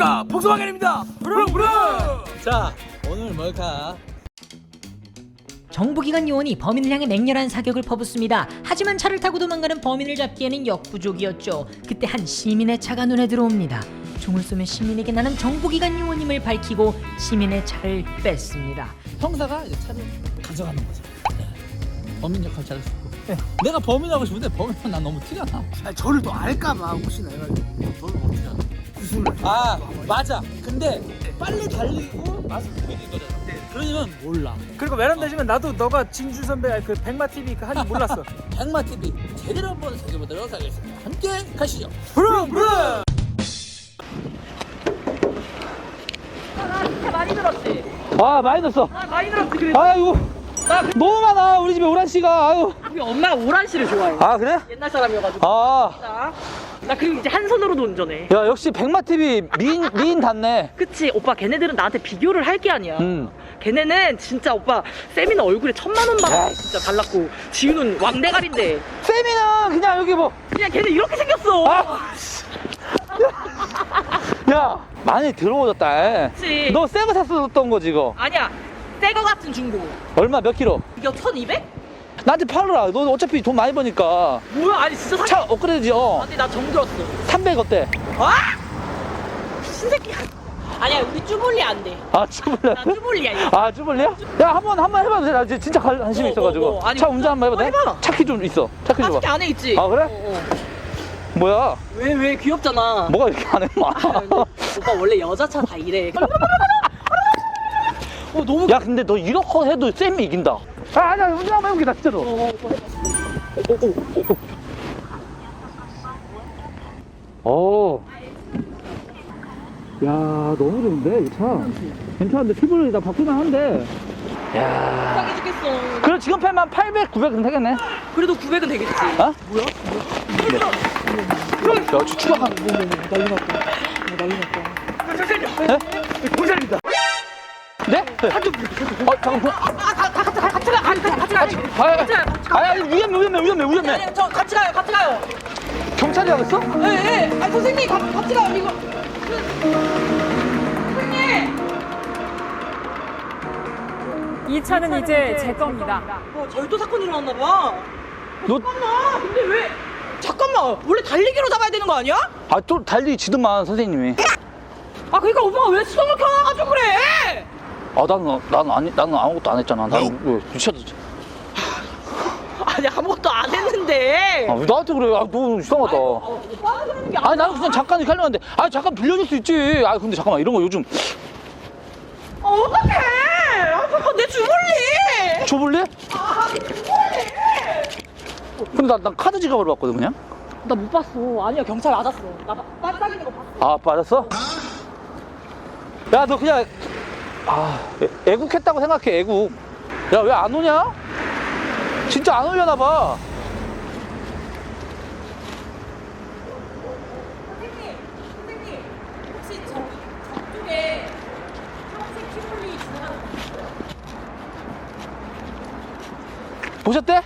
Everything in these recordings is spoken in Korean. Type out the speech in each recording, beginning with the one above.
안녕하십니까 부릉부릉 자 오늘 뭘까? 정부기관 요원이 범인을 향해 맹렬한 사격을 퍼붓습니다. 하지만 차를 타고 도망가는 범인을 잡기에는 역부족이었죠. 그때 한 시민의 차가 눈에 들어옵니다. 총을 쏘면 시민에게 나는 정부기관 요원임을 밝히고 시민의 차를 뺐습니다. 형사가 이제 차를 가져가는 거죠. 네. 범인 역할 수 있고. 내가 범인하고 싶은데 범인은 난 너무 티가 나. 아, 저를 또 알까봐 혹시나 해가지고 너는 어떻게 알 아? 아 맞아. 근데 빨리 달리고 보이는 거잖아. 그러면 몰라. 그리고 외람 되시면 나도 너가 진주 선배 그 백마 TV 그 한지 몰랐어. 백마 TV 제대로 한번 살펴보도록 하겠습니다. 함께 가시죠. 부릉부릉 많이 들었지? 아 많이 넣었어. 아, 많이 들었지. 그래도 아이고 너무 많아 우리 집에 오란 씨가. 아유. 우리 엄마가 오란 씨를 좋아해. 아 그래? 옛날 사람이어가지고. 아. 나, 나 그리고 이제 한 손으로도 운전해. 야 역시 백마 TV 미인 미인 닿네. 그치? 오빠 걔네들은 나한테 비교를 할 게 아니야. 음. 걔네는 진짜 오빠 세미는 얼굴에 천만 원만 진짜 달랐고 지우는 왕대가리인데 세미는 그냥 여기 뭐. 그냥 걔네 이렇게 생겼어. 아. 야 많이 들어오졌다. 그치? 너새 거 샀었던 거지 이거. 아니야. 새거 같은 중고. 얼마 몇 킬로? 이거 1200? 나한테 팔아라. 너 어차피 돈 많이 버니까. 뭐야? 아니 진짜 사. 차 업그레이드지. 어. 아니 나 정들었어. 300 어때? 아? 신새끼야. 아니야 우리 쭈볼리 안 돼. 아 쭈볼리야 이거. 아 주불래야? 야 한 번 한 번 해봐도 돼. 나 진짜 관- 관심 어, 있어가지고. 어, 어. 아니, 차 운전 한 번 해봐도 돼? 어, 해봐. 차키 좀 있어. 차키 좀 아직 봐. 안에 있지? 아, 그래? 어, 어. 뭐야? 왜, 왜 귀엽잖아. 뭐가 이렇게 안 해? 마. 오빠 원래 여자 차 다 이래. 어, 너무. 야 근데 너 이렇게 해도 쌤이 이긴다. 아 아니야 운전 한번 해보겠다 진짜로. 어. 야 너무 좋은데 이 차. 괜찮은데 피부를 다 바꾸면 한데. 야. 싸게 죽겠어. 그래 지금 팔면 800, 900은 되겠네. 그래도 900은 되겠지. 어? 뭐야? 야, 저 추락한. 난리 났다. 어, 난리 났다. 고장이다. 네? 어, 잠깐. 보- 아, 가, 가, 같이 가, 같이 가, 같이 가, 같이 가. 아, 같이 가요, 같이 가요. 아, 아니, 위험해, 위험해, 위험해, 아니, 위험해. 아니, 저 같이 가요, 같이 가요. 경찰이 가겠어? 예, 예. 아니, 선생님, 가, 같이 가요, 이거. 선생님! 이 차는 이제 제 겁니다. 어, 절도 사건 일어났나 봐. 너, 잠깐만, 근데 왜? 잠깐만, 원래 달리기로 잡아야 되는 거 아니야? 아, 또 달리 지더만, 선생님이. 아, 그러니까 오빠가 왜 수동을 켜놔가지고 그래? 아, 나는, 나는, 아니, 나는 아무것도 안 했잖아. 나는, 왜, 미쳤지. 아니, 아무것도 안 했는데. 아, 왜 나한테 그래? 아, 너 이상하다. 어, 오빠가 그러는 게 아니야. 아니, 나는 그냥 잠깐 이렇게 하려는데, 아, 잠깐 빌려줄 수 있지. 아, 근데 잠깐만, 이런 거 요즘. 어, 어떡해! 아, 잠깐, 내 주물리! 줘볼래? 근데 나, 나 카드 지갑으로 왔거든, 그냥? 나 못 봤어. 아니야, 경찰 맞았어. 나 반짝이는 거 봤어. 아, 맞았어? 야, 너 그냥, 아, 애- 애국했다고 생각해, 애국. 야, 왜 안 오냐? 진짜 안 오려나 봐. 선생님, 선생님, 혹시 저, 저쪽에 초록색 키볼리 지나가는 거 보셨대?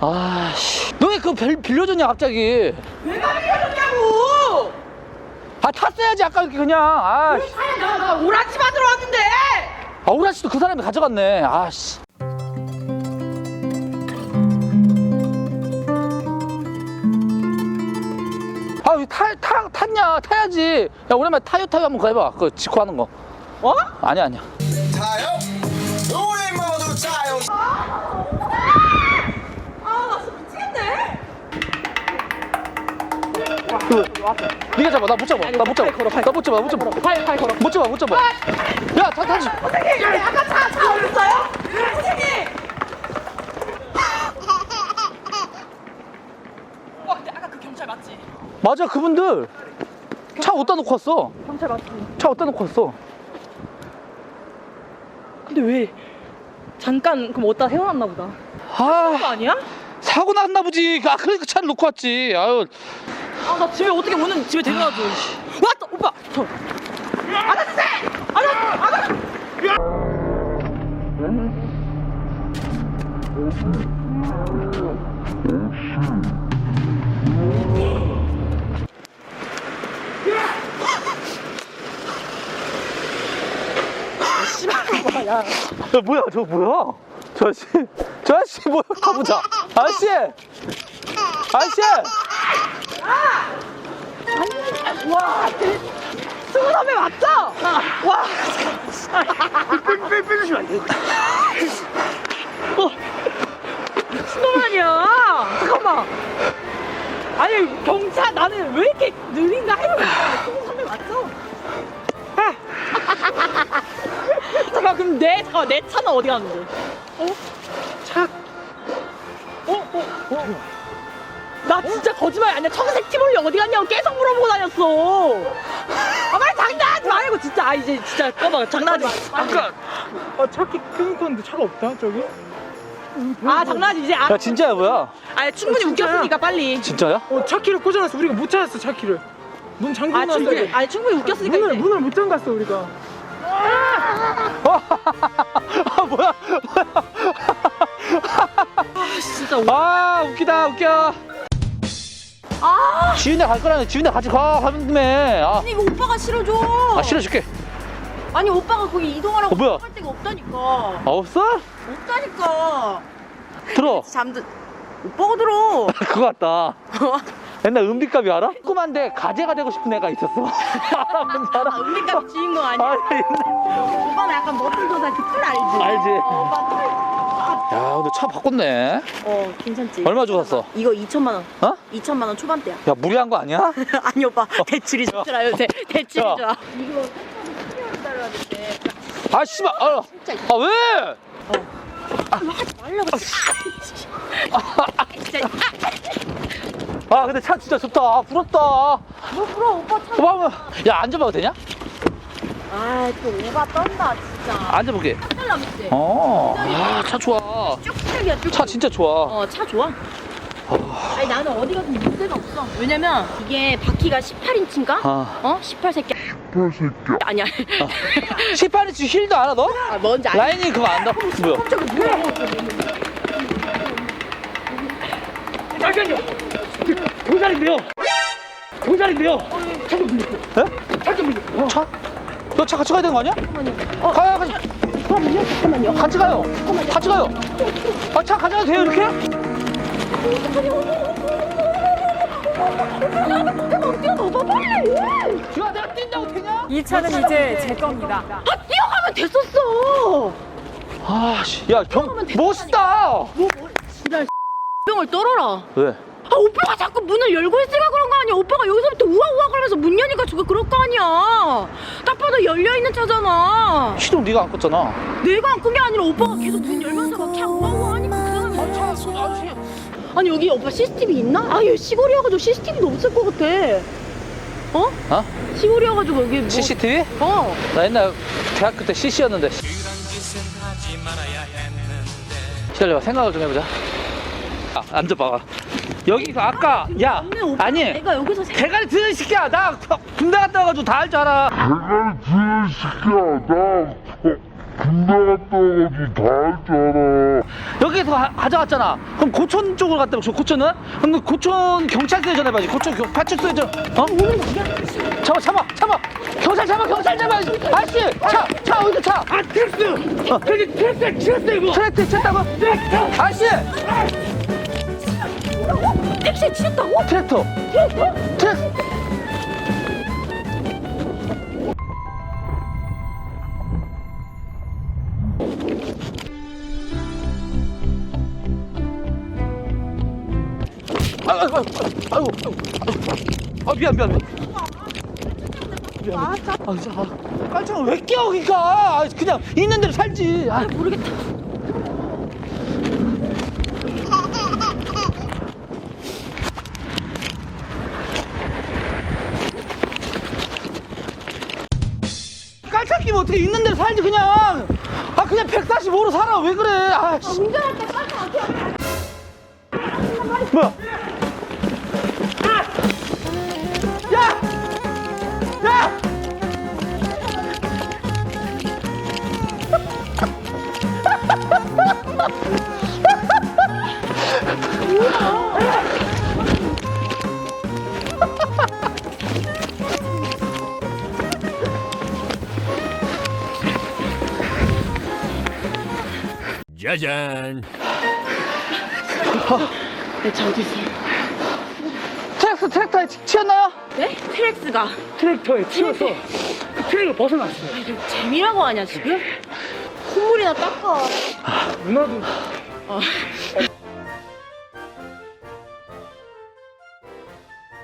아, 씨. 너왜 그거 빌- 빌려줬냐, 갑자기? 내가 빌려줬냐고! 아, 탔어야지, 아까 이렇게 그냥. 아, 씨. 나, 나 오라치 받으러 왔는데! 아, 오라씨도 그 사람이 가져갔네. 아, 씨. 아, 왜 타, 타, 탔냐? 타야지. 야, 오랜만에 타요 타요 한번 해봐. 그거 직구 하는 거. 어? 아니야, 아니야. 그, 네가 잡아. 나 못 잡아. 나못 잡아. 팔 걸어, 팔. 나 못 잡아. 못 잡아. 팔, 팔 걸어. 못 잡아. 못 잡아. 야, 타, 타지. 선생님, 아까 차, 차 어딨어요? 선생님! 와, 근데 아까 그 경찰 맞지? 맞아, 그분들. 차 어디다 놓고 왔어? 경찰 맞지? 차 어디다 놓고 왔어? 근데 왜 잠깐 그럼 어디다 세워놨나 보다 아, 그거 아니야? 사고 났나 보지. 아, 그러니까 차를 놓고 왔지. 아유. 아, 나 집에 어떻게 오는 집에 데려가줘. 왔다, 오빠. 저. 아저씨! 아저씨! 아저씨! 씨발, 야. 저 뭐야 저 뭐야 저 아저씨 저 아저씨 뭐야 가보자 아저씨 아저씨 와, 승우 선배 맞죠? 와, 빼주시면 안 돼요? 아니야. 잠깐만. 아니, 경차 나는 왜 이렇게 느린가 했는데 승우 선배 맞죠? 잠깐, 그럼 내, 잠깐, 내 차는 어디 갔는데? 어? 차. 어? 어? 어? 나 진짜 거짓말 아니야. 청색 티볼리 어디 갔냐고 계속 물어보고 다녔어. 아, 빨리 장난하지 말고, 진짜. 아, 이제 진짜 꺼봐. 장난하지 마. 아까 아, 차키 끊고 왔는데 차가 없다 저기? 아, 장난하지. 이제 아, 야, 진짜야, 뭐야? 아 충분히 진짜야. 웃겼으니까 빨리. 진짜야? 어 차 키를 꽂아놨어 우리가 못 찾았어 차 키를 문 잠그고 아, 나왔어 충분히, 아니, 충분히 웃겼으니까. 문을 이제. 문을 못 잠갔어 우리가 아, 뭐야? 진짜 웃- 아, 웃기다, 웃겨. 아, 지윤이 갈 거라네. 지윤이 같이 가, 가면 돼. 아, 아니, 이거 오빠가 실어줘. 아 실어줄게. 아니, 오빠가 거기 이동하라고 어, 뭐야? 할 데가 없다니까. 아, 없어? 없다니까. 들어. 잠들. 오빠가 들어. 그거 같다. 옛날 은비값이 알아? 조그만데 가재가 되고 싶은 애가 있었어. 알아, 뭔지 알아? 아, 은비값 주인공 아니야? 아, 옛날- 오빠는 약간 멋진 도사 그틀 알지? 알지. 어, 오빠 틀. 야, 근데 차 바꿨네. 어, 괜찮지? 얼마 주고 샀어? 이거 2천만 원. 어? 2천만 원 초반대야. 야, 무리한 거 아니야? 아니 오빠 대출이 좋더라요. 대, 대출이 야. 좋아. 이거 3,000원 달러야 돼. 아, 씨발. 아, 아 왜? 말라고. 진짜. 아, 근데 차 진짜 좋다. 아, 부럽다. 뭐 불어 오빠 차. 오빠 한번. 야, 앉아봐도 되냐? 아또 오바 떤다 진짜. 앉아볼게. 달라붙지. 어. 아, 차 좋아. 쭉쭉이야 쭉. 차 진짜 좋아. 어, 차 좋아. 아니 나는 어디 가든 문제가 없어. 왜냐면 이게 바퀴가 18인치인가? 아. 어? 18 새끼. 18 새끼. 아니야. 18인치 힐도 알아, 너? 아, 뭔지 알아. 라인이 그거 안다. 뭐야? 잠깐요. 동살인데요. 동살인데요. 에? 차? 너 차 같이 가야 되는 거 아니야? 어, 가요, 가요. 잠깐만요. 잠깐만요. 같이 가요. 같이 가요. 아, 차 가져가도 돼요, 이렇게? 뛰어봐 빨리. 야, 내가 뛴다고 되냐? 이 차는 이제 제 겁니다. 아 뛰어가면 됐었어. 아, 씨. 야, 병, 멋있다. 병을 떨어라. 왜? 아 오빠가 자꾸 문을 열고 있으니까 그런 거 아니야 오빠가 여기서부터 우왕우왕 그러면서 문 여니까 저거 그럴 거 아니야 딱 봐도 열려있는 차잖아 시동 네가 안 껐잖아. 내가 안 끈 게 아니라 오빠가 계속 문 열면서 막 그냥 우왕우왕 하니까 그 사람이 아니 여기 오빠 CCTV 있나? 아 여기 시골이어가지고 CCTV도 없을 것 같아 어? 어? 시골이어가지고 여기 뭐 CCTV? 어 나 옛날 대학교 때 CC였는데. 기다려봐, 생각을 좀 해보자. 아, 앉아봐. 여기서 아까, 야, 오빠. 아니, 내가 여기서 생... 대가리 드는 새끼야. 나 군대 갔다 와가지고 다 할 줄 알아. 대가리 드는 새끼야 나 군대 갔다 와가지고 다 할 줄 알아 여기서 가, 가져갔잖아. 그럼 고촌 쪽으로 갔다 저 고촌은? 그럼 고촌 경찰서에 전화해봐야지. 고촌 경, 파출소에 전. 어? 잡아, 잡아, 잡아. 경찰 잡아, 경찰 잡아. 아저씨, 차, 차 어디 차? 아 트랙스. 저기 트랙스 트랙스 이거. 트랙트 쳤다고? 아저씨, 택시에 치였다고? 트랙터. 트랙. 아이고, 아이고, 아이고, 아 미안, 미안, 미안. 미안. 아, 진짜, 아, 깔창을 왜 끼워, 그니까. 아, 그냥 있는 대로 살지. 아, 모르겠다 깔창 끼면 어떻게 있는 대로 살지, 그냥. 아, 그냥 145로 살아. 왜 그래. 아, 씨. 운전할 때안 껴. 뭐야? 야! 짜잔. 내차 어디 있어요? 트랙터 트랙터에 치- 치였나요? 네? 트렉스가 트랙터에 치여서 트랙을 벗어났어요. 재미라고 하냐 지금? 콧물이나 닦아. 누나도 어.